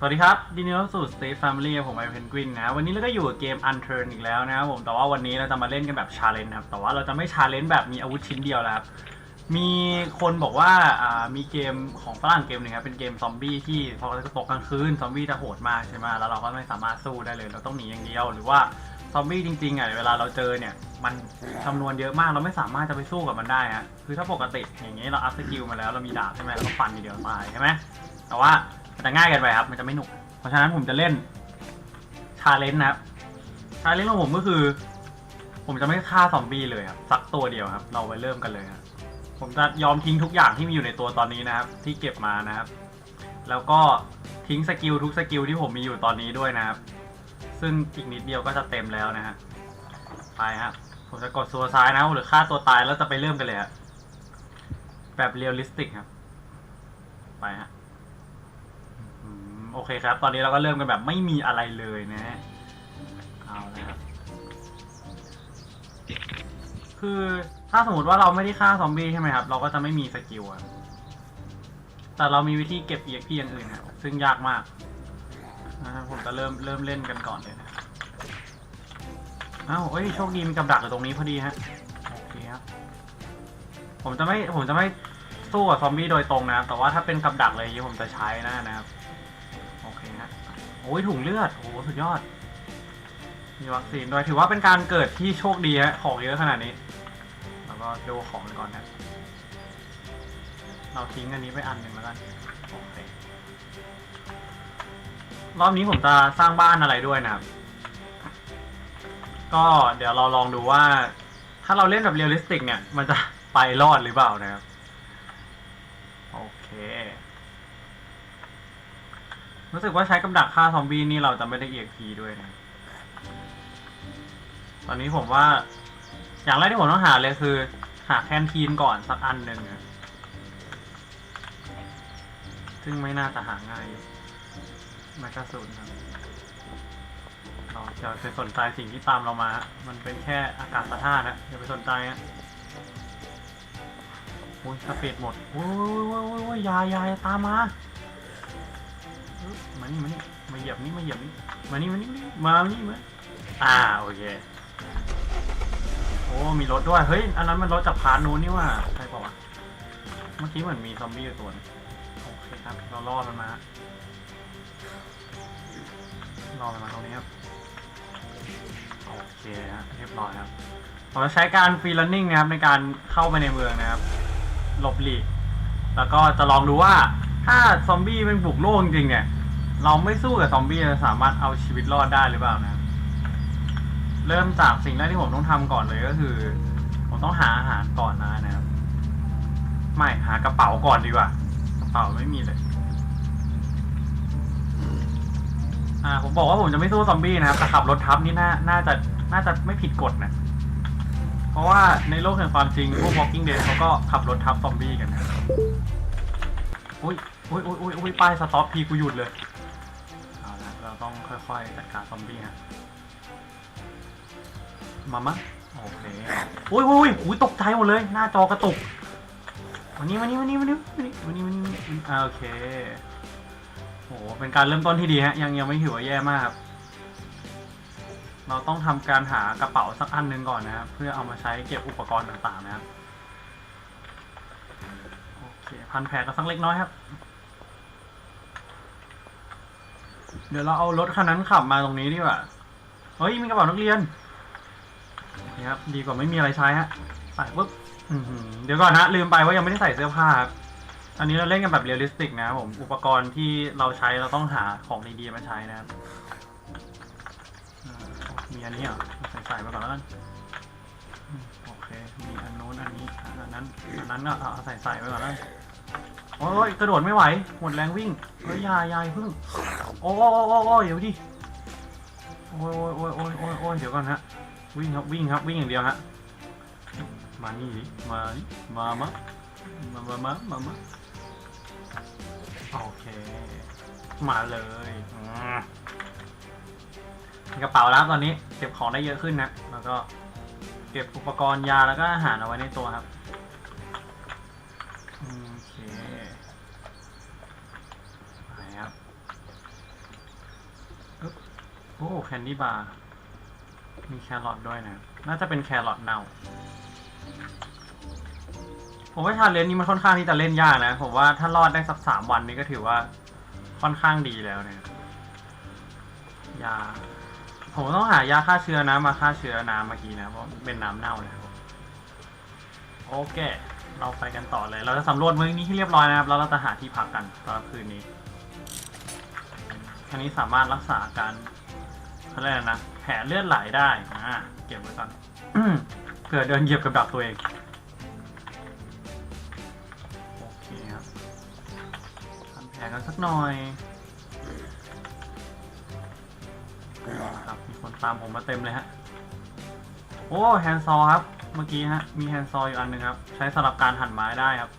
สวัสดีครับยินดีต้อนรับสู่ State Family ผมไอเพนกวินนะ วันนี้เราก็อยู่กับเกม Unturn อีกแล้วนะครับผม แต่ว่าวันนี้เราจะมาเล่นกันแบบ Challenge นะครับ แต่ว่าเราจะไม่ Challenge แบบมีอาวุธชิ้นเดียวแล้วครับ มีคนบอกว่าอ่ามีเกมของฝรั่งเกมหนึ่งครับ เป็นเกมซอมบี้ที่พอตกกลางคืนซอมบี้จะโหดมากใช่ไหมแล้วเราก็ไม่สามารถสู้ได้เลย เราต้องหนีอย่างเดียว หรือว่าซอมบี้จริงๆอะเวลาเราเจอเนี่ย มันจำนวนเยอะมาก เราไม่สามารถจะไปสู้กับมันได้ฮะ คือถ้าปกติอย่างเงี้ยเราอัพสกิลมาแล้ว เรามีดาบใช่ไหมเราก็ฟันทีเดียวตายใช่ไหมแต่ว่า มันจะง่ายเกันไปครับ มันจะไม่หนุก เพราะฉะนั้นผมจะเล่นชาเลนจ์นะครับชาเลนจ์ของผมก็คือ ผมจะไม่ฆ่าซอมบี้เลยครับสักตัวเดียวครับ เราไปเริ่มกันเลยครับผมจะยอมทิ้งทุกอย่างที่มีอยู่ในตัวตอนนี้นะครับ ที่เก็บมานะครับ แล้วก็ทิ้งสกิลทุกสกิลที่ผมมีอยู่ตอนนี้ด้วยนะครับ ซึ่งอีกนิดเดียวก็จะเต็มแล้วนะฮะไปครับผมจะกดซัวซ้ายนะหรือฆ่าตัวตายแล้วจะไปเริ่มกันเลยครับแบบเรียลลิสติกครับ ไปฮะ โอเคครับ ตอนนี้เราก็เริ่มกันแบบไม่มีอะไรเลยนะฮะเอาละครับคือถ้าสมมติว่าเราไม่ได้ฆ่าซอมบี้ใช่ไหมครับ เราก็จะไม่มีสกิลอะแต่เรามีวิธีเก็บ EXP อย่างอื่นครับซึ่งยากมากนะครับผมจะเริ่มเริ่มเล่นกันก่อนเลยนะอ้าวเอ้ยโชคดีมีกับดักอยู่ตรงนี้พอดีฮะโอเคครับ ผมจะไม่ผมจะไม่สู้กับซอมบี้โดยตรงนะครับ แต่ว่าถ้าเป็นกับดักอะไรอย่างนี้ผมจะใช้นะนะครับ อ้ยถุงเลือด โอ้โหสุดยอด มีวัคซีนด้วยถือว่าเป็นการเกิดที่โชคดีฮะของเยอะขนาดนี้ แล้วก็ดูของก่อนนะ เราทิ้งอันนี้ไปอันหนึ่งแล้วกันโอเครอบนี้ผมจะสร้างบ้านอะไรด้วยนะครับ ก็เดี๋ยวเราลองดูว่า ถ้าเราเล่นแบบเรียลลิสติกเนี่ย มันจะไปรอดหรือเปล่านะครับ โอเค รู้สึกว่าใช้กับดักฆ่าซอมบี้นี่เราจะไม่ได้ EXP ด้วยนะ ตอนนี้ผมว่า อย่างแรกที่ผมต้องหาเลยคือ หาแคนทีนก่อนสักอันหนึ่งอะซึ่งไม่น่าจะหาง่ายแมกกาซูนครับเราจะไปสนใจสิ่งที่ตามเรามา มันเป็นแค่อากาศธาตุนะอย่าไปสนใจอะโอ้ยสเปดหมดโอ้ยโอ้ยโอ้ยโอ้ยยายายตามมา นี่มานี่มาเหยียบนี่มาเหยียบนี่มานี่มานี่มานี่มาอ่าโอเคโอ้มีรถด้วยเฮ้ยอันนั้นมันรถจากพาร์นู้นนี่ว่าใช่ปะวะเมื่อกี้เหมือนมีซอมบี้อยู่ตัวนึงโอเคครับเราล่อมันมาล่อมันมาตรงนี้ครับโอเคฮะเรียบร้อยครับผมจะใช้การฟรีลันนิ่งนะครับในการเข้าไปในเมืองนะครับหลบหลีกแล้วก็จะลองดูว่าถ้าซอมบี้เป็นบุกโลกจริงเนี่ย เราไม่สู้กับซอมบี้จะสามารถเอาชีวิตรอดได้หรือเปล่านะ เริ่มจากสิ่งแรกที่ผมต้องทำก่อนเลยก็คือ ผมต้องหาอาหารก่อนนะนะครับ ไม่หากระเป๋าก่อนดีกว่า กระเป๋าไม่มีเลย อ่า ผมบอกว่าผมจะไม่สู้ซอมบี้นะครับแต่ขับรถทับนี่น่าน่าจะน่าจะไม่ผิดกฎนะเพราะว่าในโลกแห่งความจริงพวก Walking Dead เขาก็ขับรถทับซอมบี้กันนะอุ้ยอุ้ยอุ้ยอุ้ยอุ้ยป้ายสต็อปพีกูหยุดเลย ค่อยๆจัดการซอมบี้ฮะมามะโอเคโอ้ยโอ้ยโอ้ยตกใจหมดเลย หน้าจอกระตุกวันนี้วันนี้วันนี้วันนี้วันนี้วันนี้วันนี้อ่าโอเคโอ้หเป็นการเริ่มต้นที่ดีฮะ ยังยังไม่ถือว่าแย่มากครับ เราต้องทำการหากระเป๋าสักอันหนึ่งก่อนนะครับ เพื่อเอามาใช้เก็บอุปกรณ์ต่างๆนะครับโอเคพันแผลกันสักเล็กน้อยครับ เดี๋ยวเราเอารถคันนั้นขับมาตรงนี้ดีกว่า เฮ้ย มีกระเป๋านักเรียนนี่ครับ ดีกว่าไม่มีอะไรใช้ฮะ ใส่ปุ๊บเดี๋ยวก่อนนะลืมไปว่ายังไม่ได้ใส่เสื้อผ้าครับ อันนี้เราเล่นกันแบบเรียลลิสติกนะผม อุปกรณ์ที่เราใช้เราต้องหาของดีๆมาใช้นะครับ มีอันนี้เหรอ ใส่ใส่ไปก่อนแล้วกัน โอเค มีอันโน้นอันนี้ อันนั้น อันนั้นก็เอาใส่ใส่ไปก่อนแล้ว โอ้ยกระโดดไม่ไหว หมดแรงวิ่ง เฮ้ยยายายเพึ่ง โอ้โอ้โอ้โอ้เดี๋ยวดิ โอ้ยโอ้ยโอ้ยโอ้ยโอ้ยโอ้ยเดี๋ยวก่อนฮะ วิ่งครับวิ่งครับวิ่งอย่างเดียวฮะ มานี่ดิมานี่มามะมา มา มา มา มา โอเค มาเลยอืมกระเป๋าแล้วตอนนี้เก็บของได้เยอะขึ้นนะ แล้วก็เก็บอุปกรณ์ยาแล้วก็อาหารเอาไว้ในตัวครับ อืมโอเคไปครับ โอ้แคนดี้บาร์มีแครอทด้วยนะ น่าจะเป็นแครอทเน่าผมว่าชาเลนจ์นี้มันค่อนข้างที่จะเล่นยากนะ ผมว่าถ้ารอดได้สักสามวันนี้ก็ถือว่าค่อนข้างดีแล้วเนี่ยยา ผมต้องหายาฆ่าเชื้อนะมาฆ่าเชื้อน้ำเมื่อกี้นะเพราะเป็นน้ำเน่านะครับผมโอเค เราไปกันต่อเลย เราจะสำรวจเมืองนี้ให้เรียบร้อยนะครับ แล้วเราจะหาที่พักกันสำหรับคืนนี้อันนี้สามารถรักษาการ เขาเรียกอะไรนะแผลเลือดไหลได้อ่าเก็บไว้ก่อนเผื่อเดินเหยียบกับดักตัวเองโอเคครับทำแผลกันสักหน่อยครับมีคนตามผมมาเต็มเลยฮะโอ้แฮนด์ซอว์ครับ เมื่อกี้ฮะมีแฮนด์ซอว์อยู่อันหนึ่งครับ ใช้สำหรับการหั่นไม้ได้ครับ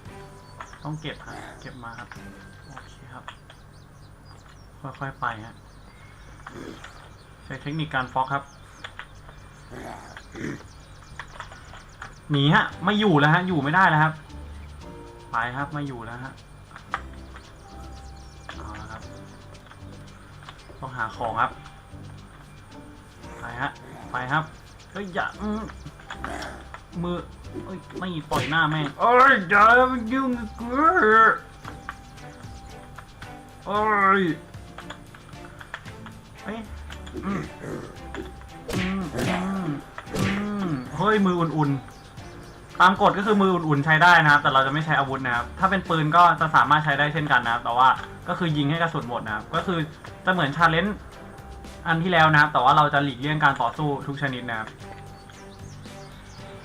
ต้องเก็บครับเก็บมาครับโอเคครับ ค่อยๆไปฮะใช้เทคนิคการฟอกครับ หนีฮะ ไม่อยู่แล้วฮะ อยู่ไม่ได้แล้วครับ ไปครับ ไม่อยู่แล้วฮะ เอาละครับ ต้องหาของครับ ไปฮะ ไปครับ เฮ้ย อย่าอืมือเอ้ย ไม่ปล่อยหน้าแม่งเอ้ยอย่ายุ่งกูเอ้ยเฮ้ย เฮ้ยมืออุ่นๆ ตามกฎก็คือมืออุ่นๆใช้ได้นะครับ แต่เราจะไม่ใช้อาวุธนะครับ ถ้าเป็นปืนก็จะสามารถใช้ได้เช่นกันนะครับ แต่ว่าก็คือยิงให้กระสุนหมดนะครับ ก็คือจะเหมือนชาเลนจ์อันที่แล้วนะครับ แต่ว่าเราจะหลีกเลี่ยงการต่อสู้ทุกชนิดนะครับ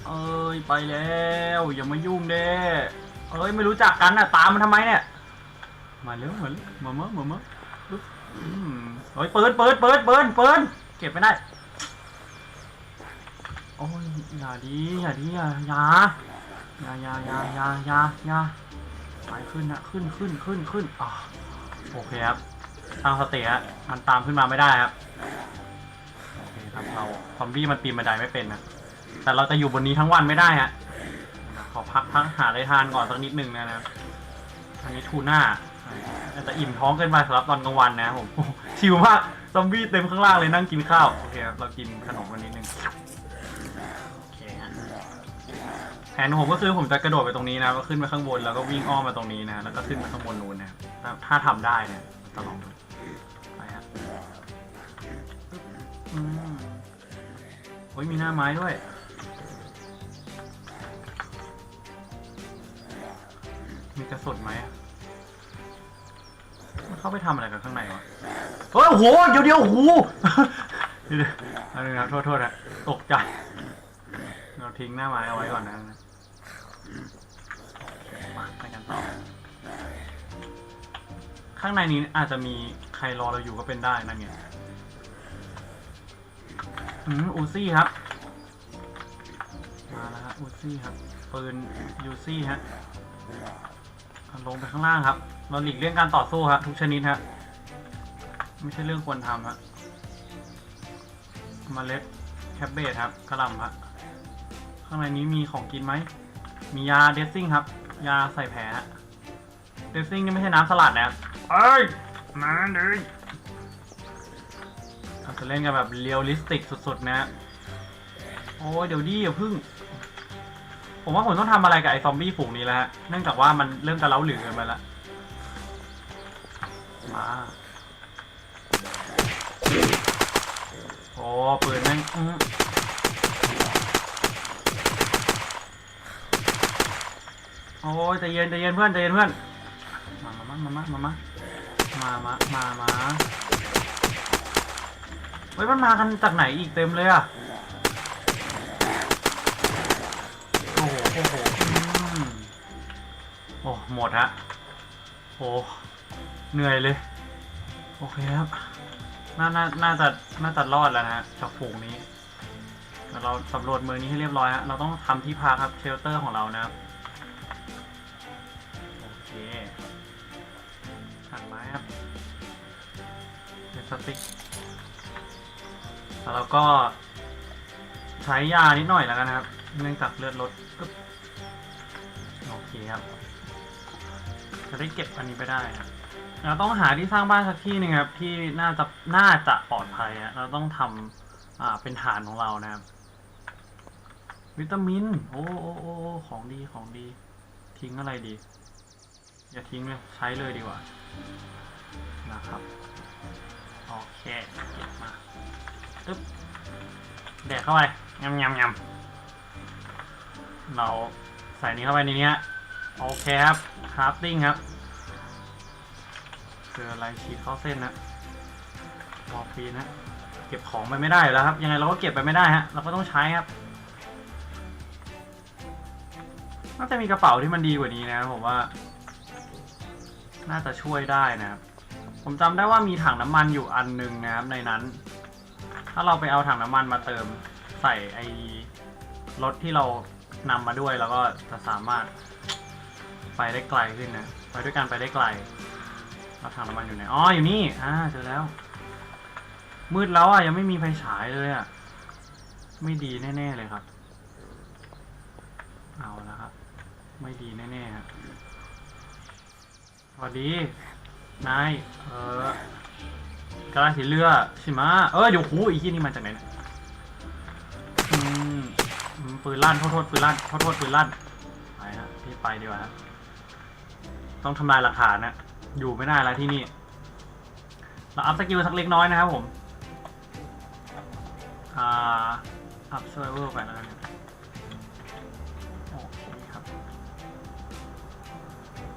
เอ้ยไปแล้ว อย่ามายุ่งเด้เอ้ยไม่รู้จักกันอะตามมันทำไมเนี่ย มาเร็วมาเร็วมามามามาปึ๊บอืม เฮ้ยปืนปืนปืนปืนปืนเก็บไม่ได้ โอ้ยอย่าดีอย่าดีอย่าอย่าอย่าอย่าอย่าอย่าอย่าไปขึ้นนะขึ้นขึ้นขึ้นขึ้นโอเคครับตั้งสติฮะมันตามขึ้นมาไม่ได้ครับโอเคครับเราคอมบี้มันปีนบันไดไม่เป็นนะแต่เราจะอยู่บนนี้ทั้งวันไม่ได้ฮะขอพักพักหาอะไรทานก่อนสักนิดหนึ่งนะครับอันนี้ทูน่า อาจจะอิ่มท้องเกินไปสำหรับตอนกลางวันนะผมชิวมากซอมบี้เต็มข้างล่างเลยนั่งกินข้าวโอเคครับเรากินขนมกันนิดนึงแผนของผมก็คือผมจะกระโดดไปตรงนี้นะก็ขึ้นไปข้างบนแล้วก็วิ่งอ้อมมาตรงนี้นะแล้วก็ขึ้นไปข้างบนนู้นนะถ้าถ้าทำได้เนี่ยจะลองดูไปฮะอืมโอ้ยมีหน้าไม้ด้วยมีกระสุนไหมอะ เข้าไปทำอะไรกันข้างในวะเฮ้ยโอ้โหเดี๋ยวเดี๋ยวโหเดี๋ยวอะไรนะโทษโทษนะตกใจเราทิ้งหน้าไม้เอาไว้ก่อนนะมาไปกันต่อข้างในนี้อาจจะมีใครรอเราอยู่ก็เป็นได้นั่นไงอืมอูซี่ครับ มาแล้วฮะอูซี่ครับปืนยูซี่ฮะลงไปข้างล่างครับ เราหลีกเลี่ยงการต่อสู้ครับทุกชนิดฮะไม่ใช่เรื่องควรทำฮะเมล็ดแคบเบจครับกระหล่ำครับข้างในนี้มีของกินไหม มียาเดซซิ่งครับ ยาใส่แผลฮะเดซซิ่งนี่ไม่ใช่น้ำสลัดนะครับเอ้ยมาเลยเราจะเล่นกันแบบเรียลลิสติกสุดๆนะฮะโอ้ยเดี๋ยวดิอย่าพึ่ง ผมว่าผมต้องทำอะไรกับไอ้ซอมบี้ฝูงนี้แล้วฮะ เนื่องจากว่ามันเริ่มจะเล้าหลือเกินไปแล้ว มาโอ้ปืนแม่งอื้อโอ้ยใจเย็นใจเย็นเพื่อนใจเย็นเพื่อน มามามามามามามามามามาเฮ้ยมันมากันจากไหนอีกเต็มเลยอะ โอ้โห โอ้โหอืมโอ้หมดฮะโอ้ เหนื่อยเลย โอเคครับ น่า น่า น่าจะ น่าจะรอดแล้วนะฮะ จากฝูงนี้เดี๋ยวเราสำรวจเมืองนี้ให้เรียบร้อยฮะ เราต้องทำที่พักครับ เชลเตอร์ของเรานะครับ โอเคหั่นไม้ครับเป็นสติ๊กแล้วเราก็ใช้ยานิดหน่อยแล้วกันนะครับ เนื่องจากเลือดลดโอเคครับ จะได้เก็บอันนี้ไปได้ครับ เราต้องหาที่สร้างบ้านสักที่หนึงครับที่น่าจะน่าจะปลอดภัยอะเราต้องทำอ่าเป็นฐานของเรานะครับ วิตามิน โอ้โอ้โอ้โอของดีของดี ทิ้งอะไรดี อย่าทิ้งเลยใช้เลยดีกว่า นะครับ โอเคเก็บมาตึ๊บแดกเข้าไปยำยำยำเราใส่นี้เข้าไปในนี้โอเคครับคราฟติ้งครับ เจออะไรฉีดเข้าเส้นนะมอร์ฟีนะเก็บของไปไม่ได้แล้วครับ ยังไงเราก็เก็บไปไม่ได้ฮะเราก็ต้องใช้ครับน่าจะมีกระเป๋าที่มันดีกว่านี้นะผมว่า น่าจะช่วยได้นะครับ ผมจำได้ว่ามีถังน้ำมันอยู่อันหนึ่งนะครับในนั้น ถ้าเราไปเอาถังน้ำมันมาเติมใส่ไอ้รถที่เรานำมาด้วย แล้วก็จะสามารถไปได้ไกลขึ้นนะ ไปด้วยกันไปได้ไกล แล้วถังน้ำมันอยู่ไหน อ๋อ อยู่นี่ อ่า เจอแล้ว มืดแล้วอะ ยังไม่มีไฟฉายเลยอะ ไม่ดีแน่ ๆ เลยครับ เอาแล้วครับ ไม่ดีแน่ๆครับสวัสดี นาย เออกระดาษสีเรือใช่ไหมะเออเดี๋ยวหูอีกที่นี่มาจากไหนอืมอืมปืนลั่น โทษโทษปืนลั่น โทษโทษปืนลั่น ไปฮะพี่ไปดีกว่าฮะต้องทำลายหลักฐานนะ อยู่ไม่ได้แล้วที่นี่ เราอัพสกิลสักเล็กน้อยนะครับผม อ่า อัพเซอร์เวอร์ไปแล้วกันโอเคครับ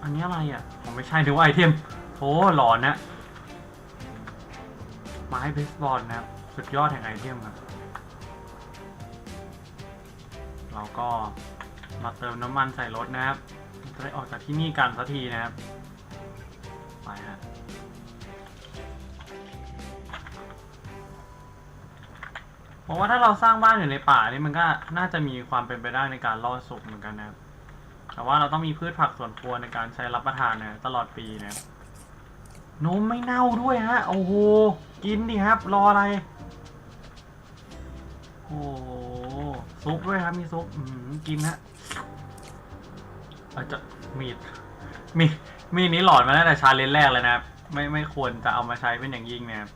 อันนี้อะไรอะ ผมไม่ใช่ดูว่าไอเทมโอ้หลอนนะไม้เบสบอลนะครับ สุดยอดแห่งไอเทมครับ เราก็มาเติมน้ำมันใส่รถนะครับจะได้ออกจากที่นี่กันสักทีนะครับ ไปฮะผมว่าถ้าเราสร้างบ้านอยู่ในป่านี่มันก็น่าจะมีความเป็นไปได้ในการล่อสุกเหมือนกันนะแต่ว่าเราต้องมีพืชผักสวนครัวในการใช้รับประทานนะตลอดปีนะนมไม่เน่าด้วยฮะ โอ้โห กินดิครับ รออะไร โอ้โหซุปด้วยครับ มีซุปกินฮะอาจจะมีดมีด มีดนี้หลอนมาตั้งแต่ชาเลนจ์แรกเลยนะครับไม่ไม่ควรจะเอามาใช้เป็นอย่างยิ่งนะครับ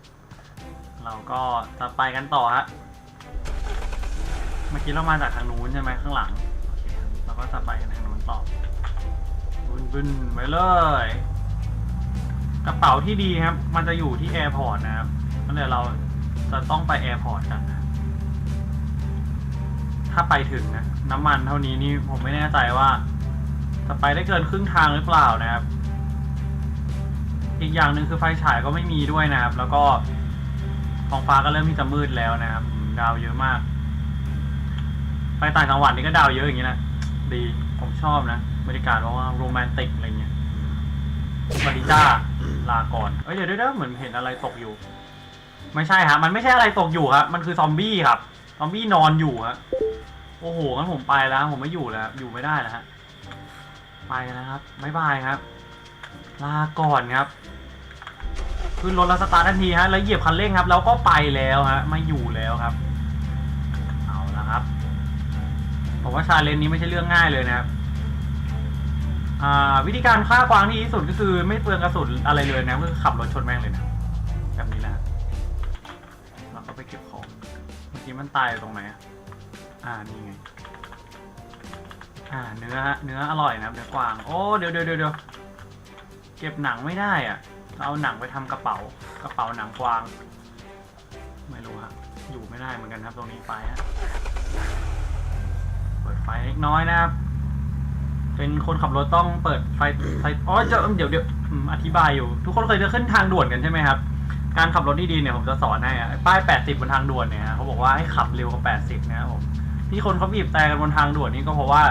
เราก็จะไปกันต่อฮะเมื่อกี้เรามาจากทางนู้นใช่ไหมข้างหลังโอเคครับเราก็จะไปทางนู้นต่อบึนบึนไปเลย กระเป๋าที่ดีครับ มันจะอยู่ที่แอร์พอร์ตนะครับงั้นเดี๋ยวเราจะต้องไปแอร์พอร์ตกันนะถ้าไปถึงนะน้ำมันเท่านี้นี่ผมไม่แน่ใจว่า จะไปได้เกินครึ่งทางหรือเปล่านะครับ อีกอย่างหนึ่งคือไฟฉายก็ไม่มีด้วยนะครับ แล้วก็ท้องฟ้าก็เริ่มที่จะมืดแล้วนะครับ ดาวเยอะมาก ไปต่างจังหวัดนี่ก็ดาวเยอะอย่างนี้นะ ดีผมชอบนะบรรยากาศว่าโรแมนติกอะไรเงี้ยสวัสดีจ้าลาก่อนเอ้ยเดี๋ยวเดี๋ยวเหมือนเห็นอะไรตกอยู่ ไม่ใช่ฮะมันไม่ใช่อะไรตกอยู่ครับ มันคือซอมบี้ครับ ซอมบี้นอนอยู่ฮะโอ้โหงั้นผมไปแล้ว ผมไม่อยู่แล้ว อยู่ไม่ได้แล้วฮะ ไปแล้วครับ บ๊ายบายครับ ลาก่อนครับ ขึ้นรถแล้วสตาร์ททันทีฮะแล้วเหยียบคันเร่งครับ แล้วก็ไปแล้วฮะไม่อยู่แล้วครับ เอาละครับผมว่าชาเลนจ์นี้ไม่ใช่เรื่องง่ายเลยนะครับอ่าวิธีการฆ่ากวางที่ดีที่สุดก็คือไม่เปลืองกระสุนอะไรเลยนะก็คือขับรถชนแม่งเลยนะแบบนี้นะเราก็ไปเก็บของเมื่อกี้มันตายตรงไหนอะอ่านี่ไงอ่าเนื้อฮะเนื้ออร่อยนะเนื้อกวางโอ้เดี๋ยวเดี๋ยวเดี๋ยวเดี๋ยวเก็บหนังไม่ได้อะ เอาหนังไปทำกระเป๋ากระเป๋าหนังกวาง ไม่รู้ฮะอยู่ไม่ได้เหมือนกันครับ ตรงนี้ไฟฮะเปิดไฟเล็กน้อยนะครับ เป็นคนขับรถต้องเปิดไฟไฟอ๋อจะเดี๋ยวเดี๋ยวอธิบายอยู่ ทุกคนเคยจะขึ้นทางด่วนกันใช่ไหมครับ การขับรถที่ดีเนี่ยผมจะสอนให้อะป้าย 80 บนทางด่วนเนี่ยเขาบอกว่าให้ขับเร็วกว่า 80 นะครับผมที่คนเขาบีบแต่กันบนทางด่วนนี่ก็เพราะว่า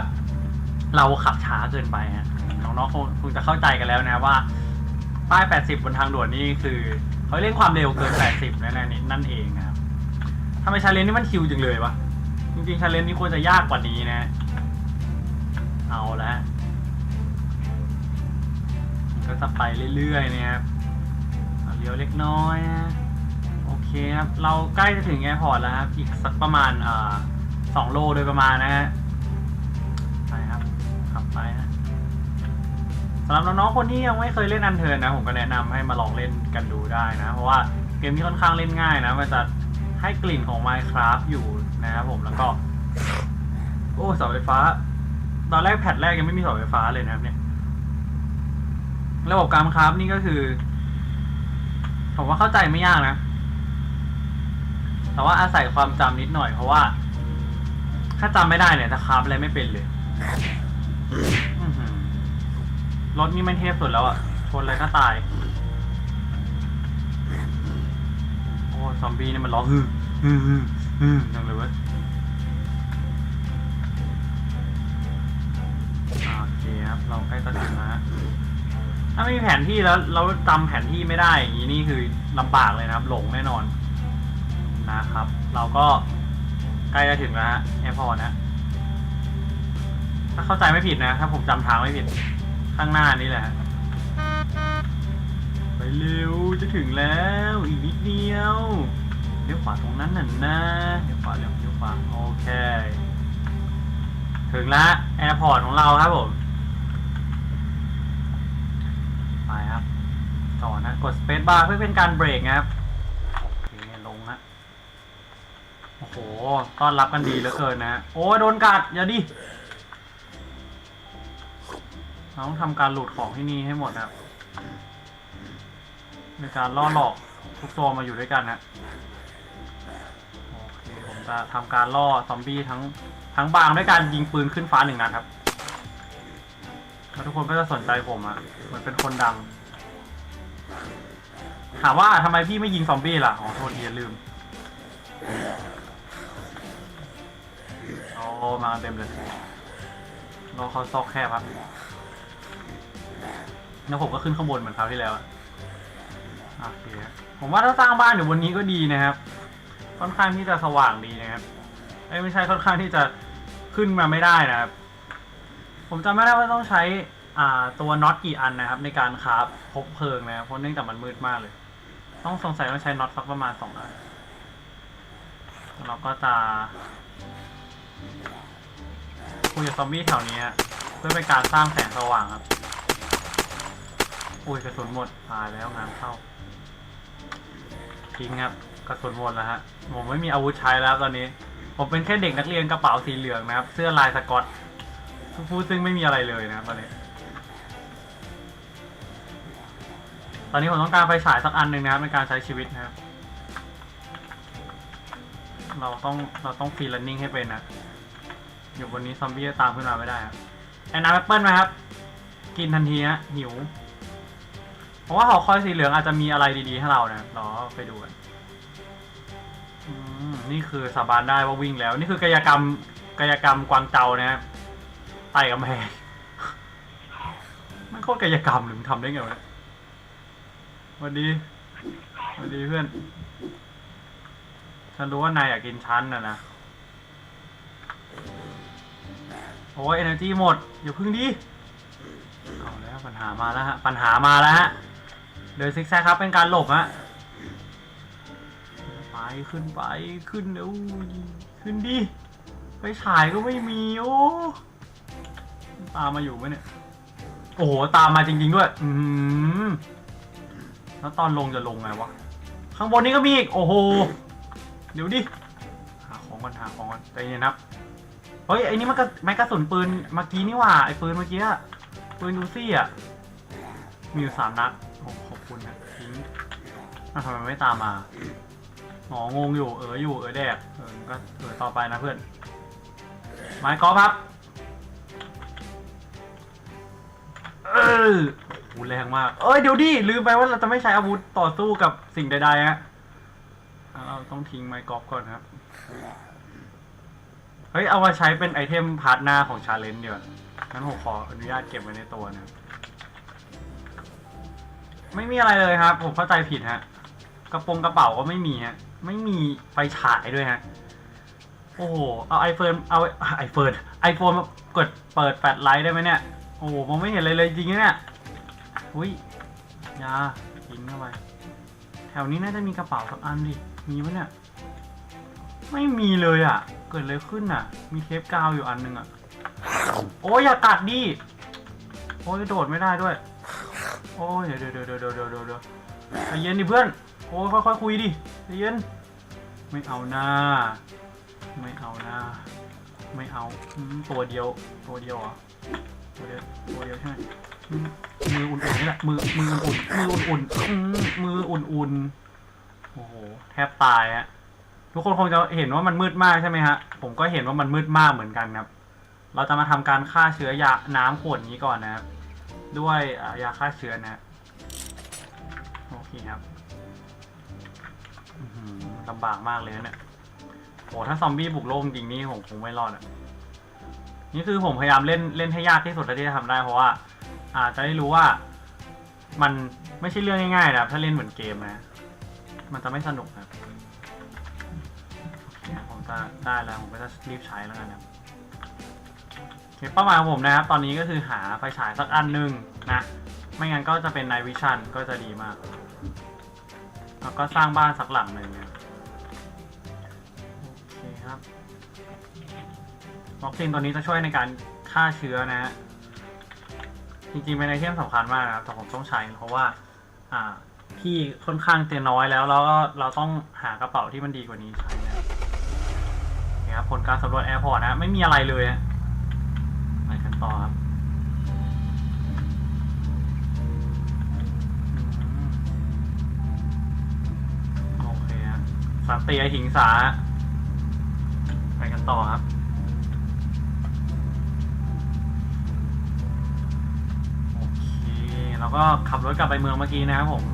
เราขับช้าเกินไปฮะน้องๆคงจะเข้าใจกันแล้วนะว่า ป้าย 80 บนทางด่วนนี่คือเขาเร่งความเร็วเกิน 80 นั่นนี่นั่นเองนะครับทำไมชาเลนจ์นี่มันคิวจังเลยวะ จริงๆชาเลนจ์นี้ควรจะยากกว่านี้นะ เอาละมันก็จะไปเรื่อยๆนะครับเเลี้ยวเล็กน้อยนะโอเคครับ เราใกล้จะถึงแอร์พอร์ตแล้วครับ อีกสักประมาณอ่าสองโลโดยประมาณนะฮะ ไปครับ ขับไปฮะำหรับน้องๆคนที่ยังไม่เคยเล่นอันเทิร์นนะ ผมก็แนะนำให้มาลองเล่นกันดูได้นะ เพราะว่าเกมนี้ค่อนข้างเล่นง่ายนะมันจะให้กลิ่นของ Minecraft อยู่นะครับผมแล้วก็ โอ้เสาไฟฟ้า ตอนแรกแพทแรกยังไม่มีเสาไฟฟ้าเลยนะครับเนี่ยระบบการคราฟนี่ก็คือผมว่าเข้าใจไม่ยากนะ แต่ว่าอาศัยความจำนิดหน่อย เพราะว่า ถ้าจำไม่ได้เนี่ยจะคราฟอะไรไม่เป็นเลย รถนี่ไม่เทพสุดแล้วอะชนอะไรก็ตาย โอ้ซอมบี้นี่มันร้องฮึ่ฮึ่ฮึ่ฮึ่จังเลยเว้ยโอเคครับ เราใกล้จะถึงแล้วฮะถ้าไม่มีแผนที่แล้ว เราจำแผนที่ไม่ได้ อย่างนี้นี่คือลำบากเลยนะครับ หลงแน่นอน นะครับ เราก็ใกล้จะถึงแล้วฮะแอร์พอร์ตนะ ถ้าเข้าใจไม่ผิดนะ ถ้าผมจำทางไม่ผิด ข้างหน้านี่แหละ ไปเร็วจะถึงแล้วอีกนิดเดียวเลี้ยวขวาตรงนั้นน่ะนะเลี้ยวขวาเลี้ยวขวาโอเค ถึงแล้วแอร์พอร์ตของเราครับผมไปครับต่อนะกด Space Bar เพื่อเป็นการเบรกนะครับโอเคลงฮะโอ้โหต้อนรับกันดีเหลือเกินนะฮะโอ้ยโดนกัดอย่าดิ เราต้องทำการหลุดของที่นี่ให้หมดนะครับในการล่อหลอกทุกตัวมาอยู่ด้วยกันนะโอเคผมจะทำการล่อซอมบี้ทั้งทั้งบางด้วยการยิงปืนขึ้นฟ้าหนึ่งนัดครับแล้วทุกคนก็จะสนใจผมอะเหมือนเป็นคนดัง ถามว่าทำไมพี่ไม่ยิงซอมบี้ล่ะอ๋อโทษทีลืมโอ้มาเต็มเลยรอเขาซอกแคบครับ แล้วผมก็ขึ้นข้างบนเหมือนคราวที่แล้วโอเคครับผมว่าถ้าสร้างบ้านอยู่บนนี้ก็ดีนะครับ ค่อนข้างที่จะสว่างดีนะครับเอ้ยไม่ใช่ค่อนข้างที่จะขึ้นมาไม่ได้นะครับ ผมจำไม่ได้ว่าต้องใช้ตัวน็อตกี่อันนะครับ ในการคราฟพบเพลิงนะครับเพราะเนื่องจากมันมืดมากเลย ต้องสงสัยต้องใช้น็อตสักประมาณสองอันเราก็จะคุยกับซอมบี้แถวนี้เพื่อเป็นการสร้างแสงสว่างครับ อุ้ยกระสุนหมดตายแล้วงานเข้าทิ้งครับกระสุนหมดแล้วฮะผมไม่มีอาวุธใช้แล้วตอนนี้ ผมเป็นแค่เด็กนักเรียนกระเป๋าสีเหลืองนะครับ เสื้อลายสกอตผู้ซึ่งไม่มีอะไรเลยนะครับตอนนี้ ตอนนี้ผมต้องการไฟฉายสักอันหนึ่งนะครับในการใช้ชีวิตนะครับ เราต้องเราต้องฟรีลันนิ่งให้เป็นนะอยู่บนนี้ซอมบี้จะตามขึ้นมาไม่ได้ครับแอนนาแอปเปิลไหมครับ กินทันทีฮะหิว ราะว่าหอคอยสีเหลืองอาจจะมีอะไรดีๆให้เรานะเราไปดูกันอืมนี่คือสาบานได้ว่าวิ่งแล้ว นี่คือกายกรรมกายกรรมกวางเจานะครับไต่กำแพงมันโคตรกายกรรมหรือทำได้ไงวะสวัสดีสวัสดีเพื่อน ฉันรู้ว่านายอยากกินชั้นนะนะโอ้ย energy หมด อย่าพึ่งดิเอาแล้วปัญหามาแล้วฮะ ปัญหามาแล้วฮะ เดินซิกแซกครับเป็นการหลบฮะไปขึ้นไปขึ้นเร็วขึ้นดิไปฉายก็ไม่มีโอ้ตามมาอยู่ไหมเนี่ย โอ้โหตามมาจริง ๆ ด้วย อืมแล้วตอนลงจะลงไงวะ ข้างบนนี้ก็มีอีก โอ้โห เดี๋ยวดิ หาของก่อนหาของก่อนใจเย็นนะครับ เฮ้ยไอ้นี่มันก็แม็กระสุนปืนเมื่อกี้นี่ว่าไอ้ปืนเมื่อกี้ปืนดูซี่อะ มีอยู่สามนัด คุณนะทิ้งอ้าวทำไมไม่ตามมาหมองงอยู่เอออยู่เออแดกเออก็เออต่อไปนะเพื่อนไม้กอล์ฟครับเออโหแรงมาก เอ้ยเดี๋ยวดิลืมไปว่าเราจะไม่ใช้อาวุธต่อสู้กับสิ่งใดๆฮะอะเราต้องทิ้งไม้กอล์ฟก่อนครับ เฮ้ย เอามาใช้เป็นไอเทมพาร์ทหน้าของชาเลนจ์เดี๋ยวางั้นผมขออนุญาตเก็บไว้ในตัวนะ ไม่มีอะไรเลยครับ ผมเข้าใจผิดฮะ กระโปรงกระเป๋าก็ไม่มีฮะ ไม่มีไฟฉายด้วยฮะ โอ้โห เอาไอโฟนเอาไอโฟนไอโฟนมากดเปิดแฟลชไลท์ได้ไหมเนี่ย โอ้โหมองไม่เห็นเลยเลยจริงเนี่ย อุ้ยยากินเข้าไป แถวนี้น่าจะมีกระเป๋าสักอันดิ มีปะเนี่ย ไม่มีเลยอะ เกิดอะไรขึ้นอะ มีเทปกาวอยู่อันหนึ่งอะ โอ้ยอย่ากัดดิ โอ้ยโดดไม่ได้ด้วย อ้ยเดี๋ยวเดี๋ยวเดี๋ยวเดี๋ยวเดี๋ยวเดี๋ยวเยวใจเย็นดิเพื่อน โอ้ยค่อยๆคุยดิใจเย็น ไม่เอาหน้า ไม่เอาหน้า ไม่เอาอืมตัวเดียว ตัวเดียวเหรอะตัวเดียวตัวเดียวใช่ไหมอืมมืออุ่นๆนี่แหละ มือ มืออุ่นมืออุ่นๆอืมมืออุ่นๆ โอ้โห แทบตายฮะทุกคนคงจะเห็นว่ามันมืดมากใช่ไหมฮะ ผมก็เห็นว่ามันมืดมากเหมือนกันครับ เราจะมาทำการฆ่าเชื้อยาน้ำขวดนี้ก่อนนะครับ ด้วยยาฆ่าเชื้อนะโอเคครับลำบากมากเลยนะเนี่ยโหถ้าซอมบี้บุกโลกจริงนี่ผมคงไม่รอดอะนี่คือผมพยายามเล่นเล่นให้ยากที่สุดที่จะทำได้เพราะว่า อาจจะได้รู้ว่า มันไม่ใช่เรื่องง่ายๆนะถ้าเล่นเหมือนเกมนะ มันจะไม่สนุกครับโอเคผมจะได้แล้วผมก็จะรีบใช้แล้วกันนะ เป้าหมายของผมนะครับ ตอนนี้ก็คือหาไฟฉายสักอันหนึ่งนะ ไม่งั้นก็จะเป็นไนวิชันก็จะดีมาก แล้วก็สร้างบ้านสักหลังหนึ่งนะโอเคครับวัคซีนตัวนี้จะช่วยในการฆ่าเชื้อนะฮะ จริงๆเป็นไอเทมสำคัญมากนะครับแต่ผมต้องใช้เพราะว่า อ่าที่ค่อนข้างเตียน้อยแล้วแล้วก็เราต้องหากระเป๋าที่มันดีกว่านี้ใช้นะครับผลการสำรวจแอร์พอร์ตนะ ไม่มีอะไรเลยอะ ต่อครับโอเคฮะสัติอหิงสา ไปกันต่อครับ โอเคแล้วก็ขับรถกลับไปเมืองเมื่อกี้นะครับผม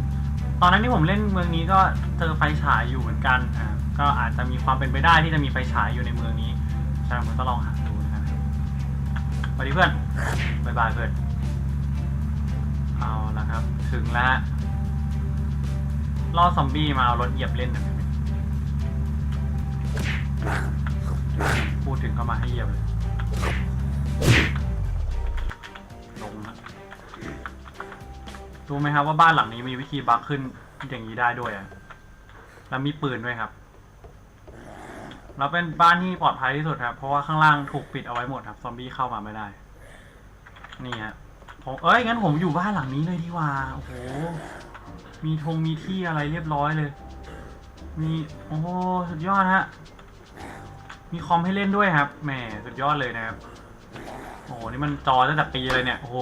ตอนนั้นที่ผมเล่นเมืองนี้ก็เจอไฟฉายอยู่เหมือนกันอ่าก็อาจจะมีความเป็นไปได้ที่จะมีไฟฉายอยู่ในเมืองนี้ใช่ผมก็ลองหาดูนะครับ สวัสดีเพื่อนบายบายเพื่อน เอาละครับ ถึงแล้วล่อซอมบี้มาเอารถเหยียบเล่นน่อยไหมพูดถึงเข้ามาให้เหยียบเลยลงนะรู้ไหมครับว่าบ้านหลังนี้มีวิธีบักขึ้นอย่างนี้ได้ด้วยอะแล้วมีปืนด้วยครับ เราเป็นบ้านที่ปลอดภัยที่สุดครับ เพราะว่าข้างล่างถูกปิดเอาไว้หมดครับ ซอมบี้เข้ามาไม่ได้ นี่ฮะผมเอ้ยงั้นผมอยู่บ้านหลังนี้เลยดีกว่า โอ้โห มีธงมีที่อะไรเรียบร้อยเลย มีโอ้โหสุดยอดฮะ มีคอมให้เล่นด้วยครับ แหมสุดยอดเลยนะครับ โอ้โห นี่มันจอตั้งแต่ปีเลยเนี่ย โอ้โห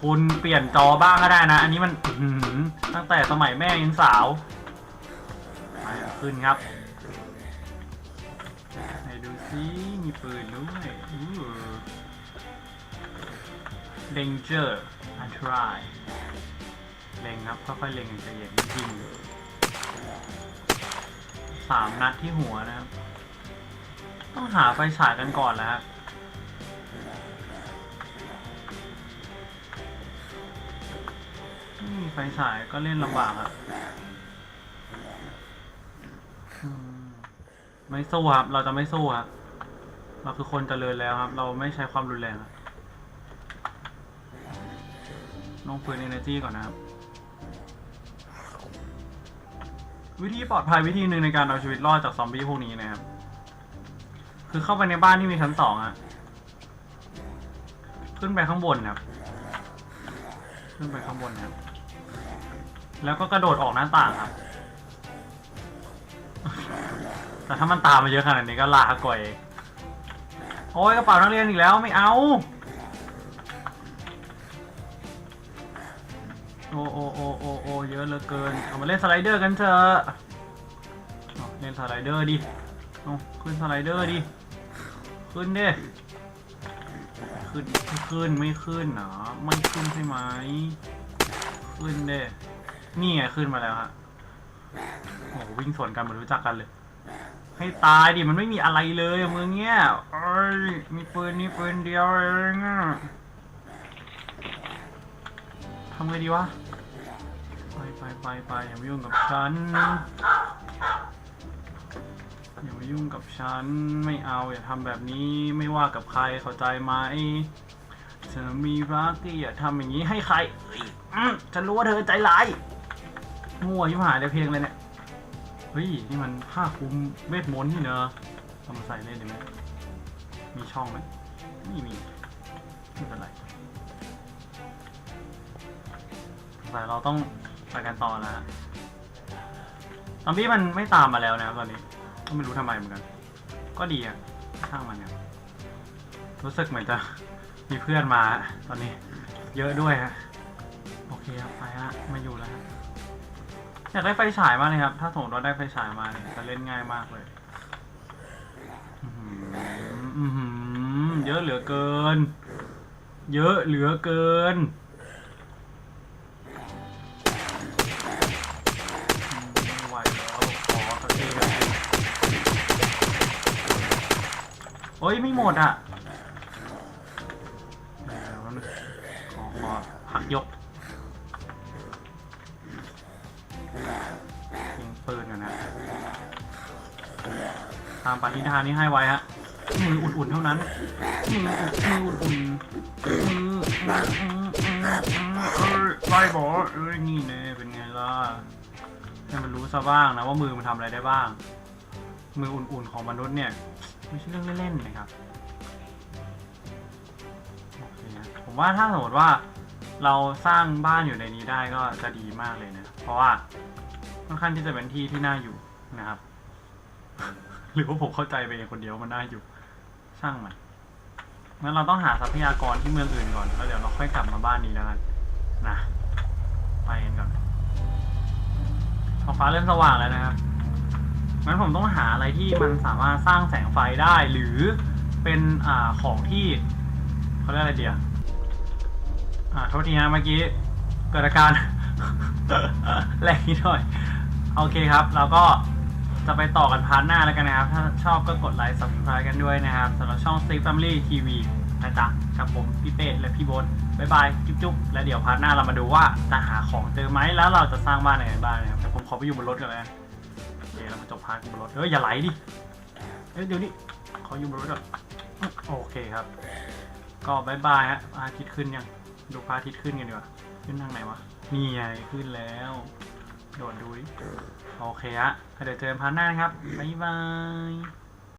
คุณเปลี่ยนจอบ้างก็ได้นะ อันนี้มันตั้งแต่สมัยแม่ยังสาว ขึ้นครับไหนดูซิมีปืนด้วยอู้เลงเจอร์อันทรายเล็งครับค่อยๆเล็งอย่างใจเย็นยิงสามนัดที่หัวนะครับ ต้องหาไฟฉายกันก่อนแล้วครับไม่มีไฟฉายก็เล่นลำบากอะอื ไม่สู้ครับเราจะไม่สู้ครับเราคือคนเจริญแล้วครับ เราไม่ใช้ความรุนแรงครับลงปืน energy ก่อนนะครับ วิธีปลอดภัยวิธีหนึ่งในการเอาชีวิตรอดจากซอมบี้พวกนี้นะครับ คือเข้าไปในบ้านที่มีชั้นสองอะขึ้นไปข้างบนครับ ขึ้นไปข้างบนครับ แล้วก็กระโดดออกหน้าต่างครับ แต่ถ้ามันตามมาเยอะขนาดนี้ก็ลาก่อย โอ้ยกระเป๋านักเรียนอีกแล้วไม่เอา โอ้โอ้โอ้โอ้โอ้เยอะเหลือเกิน เอามาเล่นสไลเดอร์กันเถอะเล่นสไลเดอร์ดิเอาขึ้นสไลเดอร์ดิ ขึ้นดิ ขึ้นไม่ขึ้นไม่ขึ้นเหรอไม่ขึ้นใช่ไหม ขึ้นเด้นี่ไงขึ้นมาแล้วฮะ โอ้โหวิ่งสวนกันเหมือนรู้จักกันเลย ให้ตายดิมันไม่มีอะไรเลยมืองเนี้ยเอ้ยมีปืนนี่ปืนเดียวเองอะทำไงดีวะ ไปไปไปไปอย่ามายุ่งกับฉัน อย่ามายุ่งกับฉัน ไม่เอาอย่าทำแบบนี้ไม่ว่ากับใครเข้าใจไหมเธอมีรักก็อย่าทำอย่างนี้ให้ใครฉันรู้ว่าเธอใจร้ายมั่วยิ่หายเลยเพลงเลยเนี่ย เฮ้ย นี่มันผ้าคลุมเวทมนต์นี่เนอะเอามาใส่เล่นได้ไหมมีช่องไหมไม่มีไม่เป็นไรแต่เราต้องไปกันต่อแล้วฮะซอมบี้มันไม่ตามมาแล้วนะครับตอนนี้ก็ไม่รู้ทำไมเหมือนกัน ก็ดีอะช่างมันเนี่ยรู้สึกเหมือนจะมีเพื่อนมาตอนนี้ เยอะด้วยฮะโอเคครับไปฮะมาอยู่แล้วฮะ อยากได้ไฟฉายมากเลยครับ ถ้าสมมติว่าได้ไฟฉายมาเนี่ยจะเล่นง่ายมากเลยอื้อหือเยอะเหลือเกิน เยอะเหลือเกิน ไม่ไหวแล้วขอสักทีนะโอ้ยไม่หมดอะเดี๋ยวนะขอขอพักยก ยิงปืนก่อนนะตามปฏิทานนี้ให้ไว้ฮะมืออุ่นๆเท่านั้นมืออุ่นมืออุ่นมือมืออืมอืมอืมเอ้ยไล่บอเอ้ยนี่แน่เป็นไงล่ะให้มันรู้ซะบ้างนะว่ามือมันทำอะไรได้บ้าง มืออุ่นๆของมนุษย์เนี่ยไม่ใช่เรื่องเล่นๆนะครับผมว่าถ้าสมมติว่าเราสร้างบ้านอยู่ในนี้ได้ก็จะดีมากเลยนะ เพราะว่าค่อนข้างที่จะเป็นที่ที่น่าอยู่นะครับ หรือว่าผมเข้าใจไปเองคนเดียวมันน่าอยู่ ช่างมันงั้นเราต้องหาทรัพยากรที่เมืองอื่นก่อนแล้วเดี๋ยวเราค่อยกลับมาบ้านนี้แล้วกันนะไปกันก่อนท้องฟ้าเริ่มสว่างแล้วนะครับงั้นผมต้องหาอะไรที่มันสามารถสร้างแสงไฟได้ หรือเป็นอ่าของที่เขาเรียกอะไรเดียวอ่าโทษทีนะเมื่อกี้เกิดอาการ แรงนิดหน่อย โอเคครับแล้วก็จะไปต่อกันพาร์ทหน้าแล้วกันนะครับ ถ้าชอบก็กดไลค์ subscribe กันด้วยนะครับสำหรับช่อง Sleep Family TV นะจ๊ะกับผมพี่เป้และพี่โบนบ๊ายบายจุ๊บๆแล้วเดี๋ยวพาร์ทหน้าเรามาดูว่าจะหาของเจอไหมแล้วเราจะสร้างบ้านยังไงบ้างนะครับแต่ผมขอไปอยู่บนรถก่อนเลยนะโอเคเรามาจบพาร์ทบนรถเฮ้ยอย่าไหลดิเฮ้ยเดี๋ยวนี้ขออยู่บนรถก่อนโอเคครับ ก็บายบายฮะพระอาทิตย์ขึ้นยังดูพระอาทิตย์ขึ้นกันดีกว่าขึ้นทางไหนวะ นี่ไงขึ้นแล้ว โดดดูดิโอเคฮะเดี๋ยวเจอกันพาร์ทหน้านะครับ บ๊ายบาย